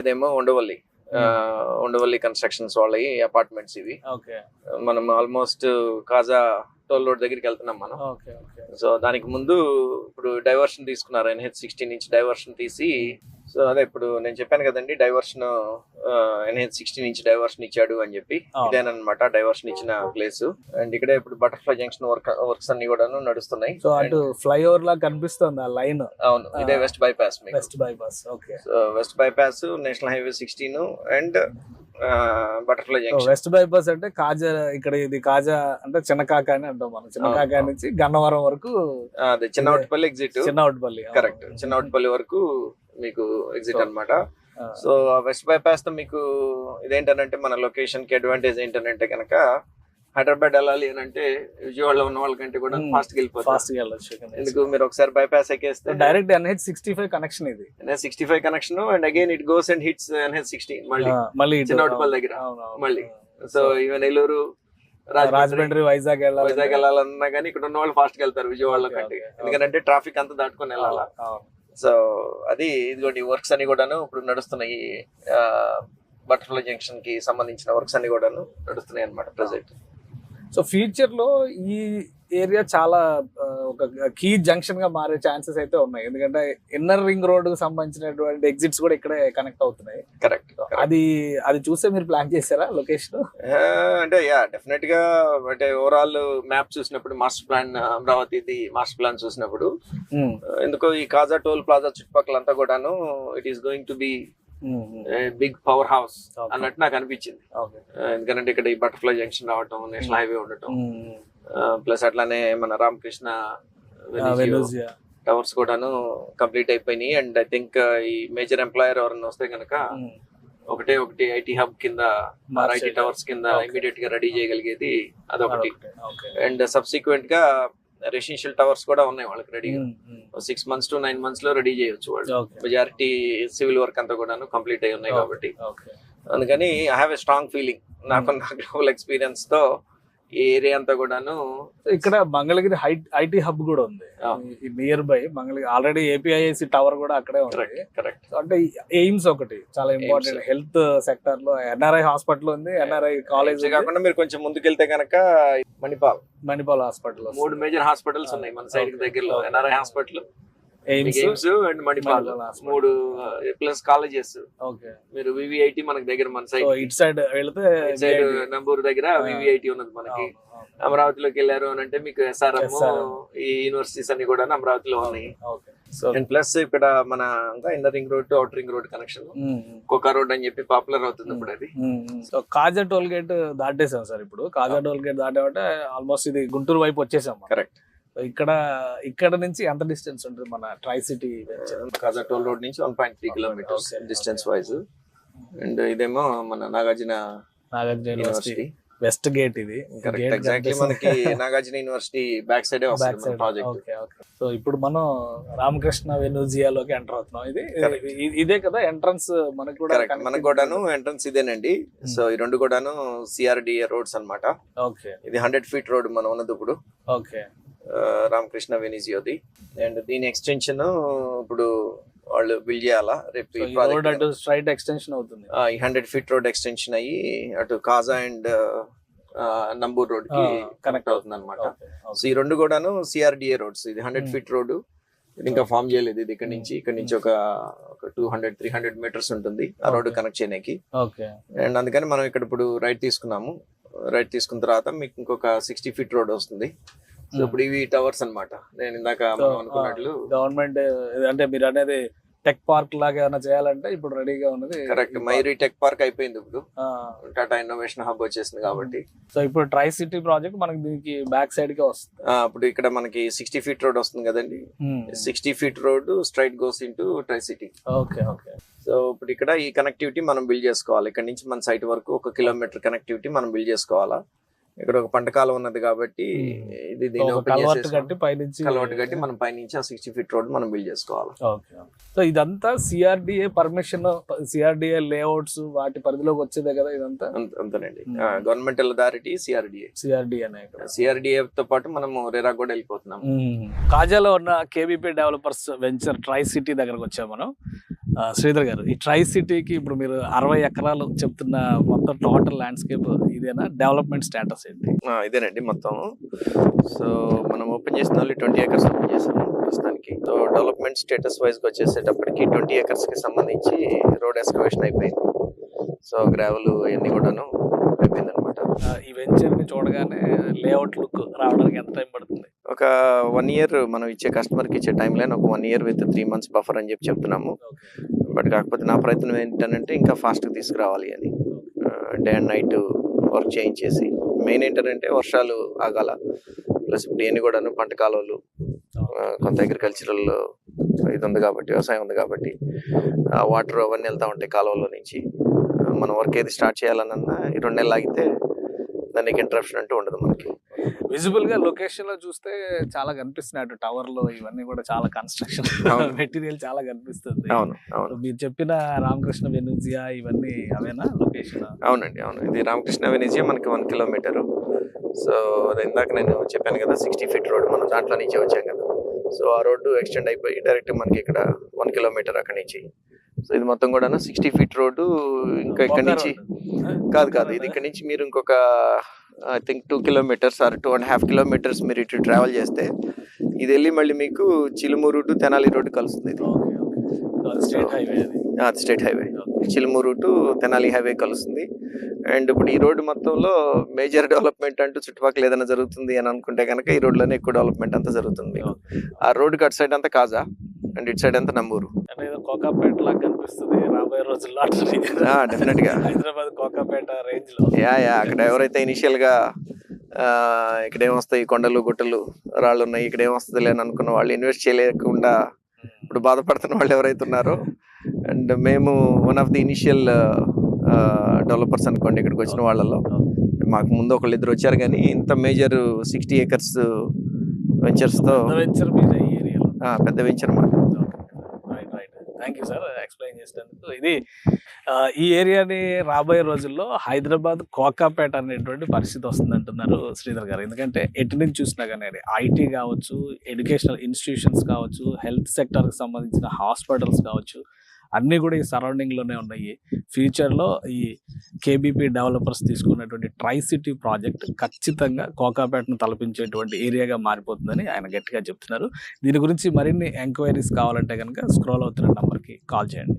ఇదేమో ఉండవల్లి. ఆ, ఉండవల్లి కన్స్ట్రక్షన్స్ వాళ్ళవి అపార్ట్మెంట్స్ ఇవి. ఓకే. మనం ఆల్మోస్ట్ కాజా టోల్ రోడ్ దగ్గరికి వెళ్తున్నాం మనం. సో దానికి ముందు ఇప్పుడు డైవర్షన్ తీసుకున్నారు. ఎన్హెచ్ సిక్స్టీన్ ఇంచ్ డైవర్షన్ తీసి సో అదే ఇప్పుడు నేను చెప్పాను కదండి diversion NH sixteen inch diversion ఇచ్చాడు అని చెప్పి. ఇదేనమాట డైవర్షన్ ఇచ్చిన ప్లేస్ అండ్ ఇక్కడే ఇప్పుడు బటర్ఫ్లై జంక్షన్ వర్క్ వర్క్స్ అన్ని కూడాను నడుస్తున్నాయి. సో అటు ఫ్లైఓవర్ లా కనిపిస్తుంది ఆ లైన్ అవును ఇదే. West bypass west bypass okay so west bypass national highway sixteen and butterfly junction west bypass అంటే కాజా ఇక్కడ ఇది కాజా అంటే చిన్న కాక అని అంటాం మనం. చిన్న కాక. నుంచి గన్నవరం వరకు అదే చిన్నవటిపల్లి ఎగ్జిట్ చిన్నవటిపల్లి కరెక్ట్ చిన్నవటిపల్లి వరకు మీకు ఎగ్జిట్ ఆ, సో వెస్ట్ బైపాస్తో మీకు ఇదేంటనంటే మన లొకేషన్కి అడ్వాంటేజ్ ఏంటనంటే కనుక హైదరాబాద్ వెళ్ళాలి అని అంటే విజయవాడలో ఉన్న వాళ్ళకంటే కూడా. ఫాస్ట్ వెళ్ళొచ్చు ఎందుకు మీరు ఒకసారి bypass ఎక్కేస్తే direct NH sixty five connection ఇది NH sixty five connection and again it goes and hits NH sixteen మళ్ళీ మళ్ళీ ఇటు. చిన్నవటిపల్లి దగ్గర. మళ్ళీ. సో ఈవెన్ నెల్లూరు రాజమండ్రి వైజాగ్ వెళ్ళాలి వైజాగ్ వెళ్ళాలన్నా కానీ ఇక్కడ ఉన్న వాళ్ళు ఫాస్ట్ వెళ్తారు విజయవాడలో కంటే. ఎందుకంటే ట్రాఫిక్ అంతా దాటుకొని వెళ్ళాలా. సో అది ఇదిగోండి వర్క్స్ అన్ని కూడాను ఇప్పుడు నడుస్తున్నాయి. బటర్ఫ్లై జంక్షన్కి సంబంధించిన వర్క్స్ అన్ని కూడాను నడుస్తున్నాయి అనమాట ప్రజెంట్. సో ఫ్యూచర్లో ఈ ఏరియా చాలా ఒక కీ జంక్షన్గా మారే ఛాన్సెస్ అయితే ఉన్నాయి. ఎందుకంటే ఇన్నర్ రింగ్ రోడ్కు సంబంధించినటువంటి ఎగ్జిట్స్ కూడా ఇక్కడే కనెక్ట్ అవుతున్నాయి. కరెక్ట్ అది అది చూస్తే మీరు ప్లాన్ చేశారా లొకేషన్ అంటే యా డెఫినెట్గా అంటే ఓవరాల్ మ్యాప్ చూసినప్పుడు మాస్టర్ ప్లాన్ అమరావతిది మాస్టర్ ప్లాన్ చూసినప్పుడు uh, ఎందుకో ఈ కాజా టోల్ ప్లాజా చుట్టుపక్కల అంతా కూడాను it is going to be big power house అన్నట్టు నాకు అనిపించింది. ఎందుకంటే ఇక్కడ ఈ బటర్ఫ్లై జంక్షన్ రావటం నేషనల్ హైవే ఉండటం. ప్లస్ అట్లానే మన రామకృష్ణ టవర్స్ కూడాను కంప్లీట్ అయిపోయినాయి. అండ్ ఐ థింక్ ఈ మేజర్ ఎంప్లాయర్ ఎవరైనా వస్తే కనుక ఒకటే ఒకటి ఐటీ హబ్ కింద ఐటీ టవర్స్ కింద. ఇమీడియట్గా రెడీ చేయగలిగేది అదొకటి. అండ్ సబ్సిక్వెంట్గా రెసిడెన్షియల్ టవర్స్ కూడా ఉన్నాయి వాళ్ళకి ready six months to nine మంత్స్లో రెడీ చేయొచ్చు వాళ్ళు. మెజారిటీ సివిల్ వర్క్ అంతా కూడాను కంప్లీట్ అయి ఉన్నాయి. కాబట్టి. అందుకని I have a strong feeling నాకున్న గ్లోబల్ ఎక్స్పీరియన్స్తో ఈ ఏరియా అంతా కూడాను ఇక్కడ మంగళగిరి ఐటీ హబ్ కూడా ఉంది. Near by Mangalagiri already APIAC tower కూడా అక్కడే ఉంది. కరెక్ట్ అంటే ఎయిమ్స్ ఒకటి చాలా ఇంపార్టెంట్. హెల్త్ సెక్టర్లో ఎన్ఆర్ఐ హాస్పిటల్ ఉంది ఎన్ఆర్ఐ కాలేజ్ కాకుండా మీరు కొంచెం ముందుకెళ్తే కనుక మణిపాల్. మణిపాల్ హాస్పిటల్ మూడు మేజర్ హాస్పిటల్స్ ఉన్నాయి మన సైడ్ Okay. దగ్గరలో Okay. NRI hospital. AIIMS and Manipal. మూడు ప్లస్ కాలేజెస్ ఓకే మీరు వివిఐటి మనకి దగ్గర మన సైడ్ ఇటు సైడ్ వెళితే సైడ్. నంబూరు దగ్గర. వివిఐటి ఉన్నది మనకి. అవును, అవును. అమరావతిలోకి వెళ్ళారు అని అంటే మీకు ఎస్ఆర్ఎం. ఈ యూనివర్సిటీస్ అన్ని కూడా అమరావతిలో ఉన్నాయి. అండ్ ప్లస్ ఇక్కడ మన inner ring road outer ring road connection cocoa road అని చెప్పి పాపులర్ అవుతుంది ఇప్పుడు అది. సో కాజా టోల్ గేట్ దాటేసాం సార్ ఇప్పుడు. కాజా టోల్ గేట్ దాటామంటే ఆల్మోస్ట్ ఇది గుంటూరు వైపు వచ్చేసాం. కరెక్ట్ ఇక్కడ ఇక్కడ నుంచి ఎంత డిస్టెన్స్ ఉంటుంది మన tri city Kaja toll road నుంచి one point three kilometres. Distance wise and ఇదేమో మన Nagarjuna Nagarjuna university west gate ఇది. ఎగ్జాక్ట్లీ మనకి Nagarjuna university back side back side project so ఇప్పుడు మనం రామకృష్ణ వెనూజియాలోకి ఎంటర్ అవుతున్నాం. ఇది ఇదే కదా ఎంట్రన్స్ మనకు కూడా మనకు కూడాను ఎంట్రన్స్ ఇదేనండి. సో ఈ రెండు కూడాను సిఆర్డిఏ రోడ్స్ అన్నమాట. ఓకే ఇది హండ్రెడ్ ఫీట్ రోడ్ మనం ఉన్నది ఇప్పుడు. ఓకే రామకృష్ణ వెనిజియోది. అండ్ దీని ఎక్స్టెన్షన్ ఇప్పుడు వాళ్ళు బిల్డ్ చేయాలా? రేపు రోడ్ స్ట్రైట్ ఎక్స్టెన్షన్ అవుతుంది. హండ్రెడ్ ఫీట్ రోడ్ ఎక్స్టెన్షన్ అయ్యి అటు కాజా అండ్ నంబూర్ రోడ్కి కనెక్ట్ అవుతుంది అనమాట సో. ఈ రెండు కూడాను సిఆర్డిఏ రోడ్స్ ఇది హండ్రెడ్ Hmm. ఫీట్ రోడ్ ఇంకా ఫామ్ చేయలేదు ఇది ఇక్కడ నుంచి. ఇక్కడ నుంచి ఒక ఒక two hundred three hundred metres ఉంటుంది ఆ Okay. కనెక్ట్ చేయడానికి. అండ్ అందుకని మనం ఇక్కడ ఇప్పుడు రైట్ తీసుకున్నాము. రైట్ తీసుకున్న తర్వాత మీకు ఇంకొక సిక్స్టీ ఫీట్ రోడ్ వస్తుంది. సో. ఇప్పుడు ఇవి టవర్స్ అన్నమాట. నేను ఇందాక అనుకున్నట్లు గవర్నమెంట్ అంటే మీరు అనేది టెక్ పార్క్ లాగా ఏమైనా చేయాలంటే ఇప్పుడు రెడీగా ఉన్నది కరెక్ట్ మైరీ టెక్ పార్క్ అయిపోయింది ఇప్పుడు. టాటా ఇన్నోవేషన్ హబ్ వచ్చేసింది కాబట్టి. సో ఇప్పుడు ట్రై సిటీ ప్రాజెక్ట్ మనకి దీనికి బ్యాక్ సైడ్ కే వస్తుంది. ఇప్పుడు ఇక్కడ మనకి సిక్స్టీ ఫీట్ రోడ్ వస్తుంది కదండి. Sixty feet road straight goes into tri city okay okay so ఇప్పుడు ఇక్కడ ఈ కనెక్టివిటీ మనం బిల్డ్ చేసుకోవాలి. ఇక్కడ నుంచి మన సైట్ వరకు ఒక కిలోమీటర్ కనెక్టివిటీ మనం బిల్డ్ చేసుకోవాలా? ఇక్కడ ఒక పంట కాలం ఉన్నది కాబట్టి. ఇది దీన్ని ఓపెన్ కట్టి పైనుంచి కలవట్ కట్టి మనం పైనుంచి ఆ సిక్స్టీ ఫీట్ రోడ్ మనం బిల్డ్ చేసుకోవాలి. సో ఇదంతా సిఆర్డిఏ పర్మిషన్ సిఆర్డిఏ లేఅవుట్స్ వాటి పరిధిలోకి వచ్చేదే కదా ఇదంతా? అంత- అంతేనండి. Governmental authority CRDA CRDA CRDA తో పాటు మనము రెరా కూడా వెళ్ళిపోతున్నాం. కాజాలో ఉన్న KBP developers venture tri city దగ్గరకు వచ్చాం మనం. శ్రీధర్ గారు ఈ ట్రై సిటీకి ఇప్పుడు మీరు అరవై ఎకరాలు చెప్తున్న మొత్తం టోటల్ ల్యాండ్స్కేప్ ఇదేనా? డెవలప్మెంట్ స్టేటస్ ఏంటి? ఇదేనండి మొత్తం. సో మనం ఓపెన్ చేసిన వాళ్ళు ట్వంటీ ఏకర్స్ ఓపెన్ చేసాము ప్రస్తుతానికి. సో డెవలప్మెంట్ స్టేటస్ వైజ్కి వచ్చేసేటప్పటికి ట్వంటీ ఏకర్స్కి సంబంధించి రోడ్ ఎస్కవేషన్ అయిపోయింది. సో గ్రావెల్ అవన్నీ కూడాను అయిపోయింది ఈ వెంచర్ని చూడగానే లేఅవుట్ లుక్ రావడానికి ఎంత టైం పడుతుంది? ఒక వన్ ఇయర్ మనం ఇచ్చే కస్టమర్కి ఇచ్చే టైం లైన్ ఒక one year with three months buffer అని చెప్పి చెప్తున్నాము. బట్ కాకపోతే నా ప్రయత్నం ఏంటంటే ఇంకా ఫాస్ట్గా తీసుకురావాలి అని. డే అండ్ నైట్ వర్క్ చేయించేసి. మెయిన్ ఏంటంటే వర్షాలు ఆగాల. ప్లస్ ఇప్పుడు ఇవన్నీ కూడాను పంట కాలువలు కొంత అగ్రికల్చరల్ ఇది ఉంది కాబట్టి వ్యవసాయం ఉంది కాబట్టి వాటర్ అవన్నీ వెళ్తూ ఉంటాయి కాలువలో నుంచి. మనం వర్క్ ఏది స్టార్ట్ చేయాలన్నా ఈ రెండు నెలలు ఆగితే దానికి ఇంటరప్షన్ అంటూ ఉండదు మనకి. విజిబుల్గా లొకేషన్లో చూస్తే చాలా కనిపిస్తున్నాయి అటు టవర్లో ఇవన్నీ కూడా చాలా కన్స్ట్రక్షన్. మెటీరియల్ చాలా కనిపిస్తుంది. అవును అవును. మీరు చెప్పిన రామకృష్ణ వెనుజియా ఇవన్నీ అవేనా లొకేషన్ అవునండి అవును. ఇది రామకృష్ణ వెనిజీ మనకి వన్ కిలోమీటర్ సో అది ఇందాక నేను చెప్పాను కదా సిక్స్టీ ఫీట్ రోడ్ మనం దాంట్లో నుంచి వచ్చాం కదా. సో ఆ రోడ్డు ఎక్స్టెండ్ అయిపోయి డైరెక్ట్ మనకి ఇక్కడ వన్ కిలోమీటర్ అక్కడి నుంచి. సో ఇది మొత్తం కూడా సిక్స్టీ ఫీట్ రోడ్డు ఇంకా ఇక్కడ నుంచి కాదు కాదు. ఇది ఇక్కడ నుంచి మీరు ఇంకొక I think two kilometres or two and half kilometres మీరు ఇటు ట్రావెల్ చేస్తే ఇది వెళ్ళి మళ్ళీ మీకు చిలుమూరు టు తెనాలి రోడ్డు కలుస్తుంది ఇది. State highway Chilumuru to Tenali highway కలుస్తుంది. అండ్ ఇప్పుడు ఈ రోడ్డు మొత్తంలో మేజర్ డెవలప్మెంట్ అంటూ చుట్టుపక్కల ఏదైనా జరుగుతుంది అని అనుకుంటే కనుక ఈ రోడ్లోనే ఎక్కువ డెవలప్మెంట్ అంతా జరుగుతుంది. ఆ రోడ్డుకి అటు సైడ్ అంతా కాజా అండ్ ఇటు సైడ్ అంతా నంబూరు. ఏదో కోకాపేట లాగా కనిపిస్తుంది రాబోయే రోజుల్లో ఆ, definite గా. హైదరాబాద్ కోకాపేట రేంజ్లో యా యా అక్కడ ఎవరైతే ఇనిషియల్గా ఆ, ఇక్కడ ఏమొస్తాయి కొండలు గుట్టలు రాళ్ళు ఉన్నాయి ఇక్కడ ఏమొస్తుంది అని అనుకున్న వాళ్ళు ఇన్వెస్ట్ చేయలేకుండా ఇప్పుడు బాధపడుతున్న వాళ్ళు ఎవరైతే ఉన్నారో. అండ్ మేము one of the initial developers అనుకోండి ఇక్కడికి వచ్చిన వాళ్ళలో. మాకు ముందు ఒకళ్ళు ఇద్దరు వచ్చారు కానీ ఇంత మేజర్ సిక్స్టీ ఏకర్స్ వెంచర్స్తో వెంచర్ పెద్ద వెంచర్ మాకు థ్యాంక్ యూ సార్ ఎక్స్ప్లెయిన్ చేసినందుకు. ఇది ఈ ఏరియాని రాబోయే రోజుల్లో హైదరాబాద్ కోకాపేట అనేటువంటి పరిస్థితి వస్తుంది అంటున్నారు శ్రీధర్ గారు. ఎందుకంటే ఎటు నుంచి చూసినా కానీ ఐటీ కావచ్చు ఎడ్యుకేషనల్ ఇన్స్టిట్యూషన్స్ కావచ్చు హెల్త్ సెక్టర్కి సంబంధించిన హాస్పిటల్స్ కావచ్చు అన్నీ కూడా ఈ సరౌండింగ్లోనే ఉన్నాయి. ఫ్యూచర్లో ఈ కేబీపీ డెవలపర్స్ తీసుకున్నటువంటి ట్రై సిటీ ప్రాజెక్ట్ ఖచ్చితంగా కోకాపేటను తలపించేటువంటి ఏరియాగా మారిపోతుందని ఆయన గట్టిగా చెప్తున్నారు. దీని గురించి మరిన్ని ఎంక్వైరీస్ కావాలంటే కనుక స్క్రోల్ అవుతున్న నెంబర్కి కాల్ చేయండి.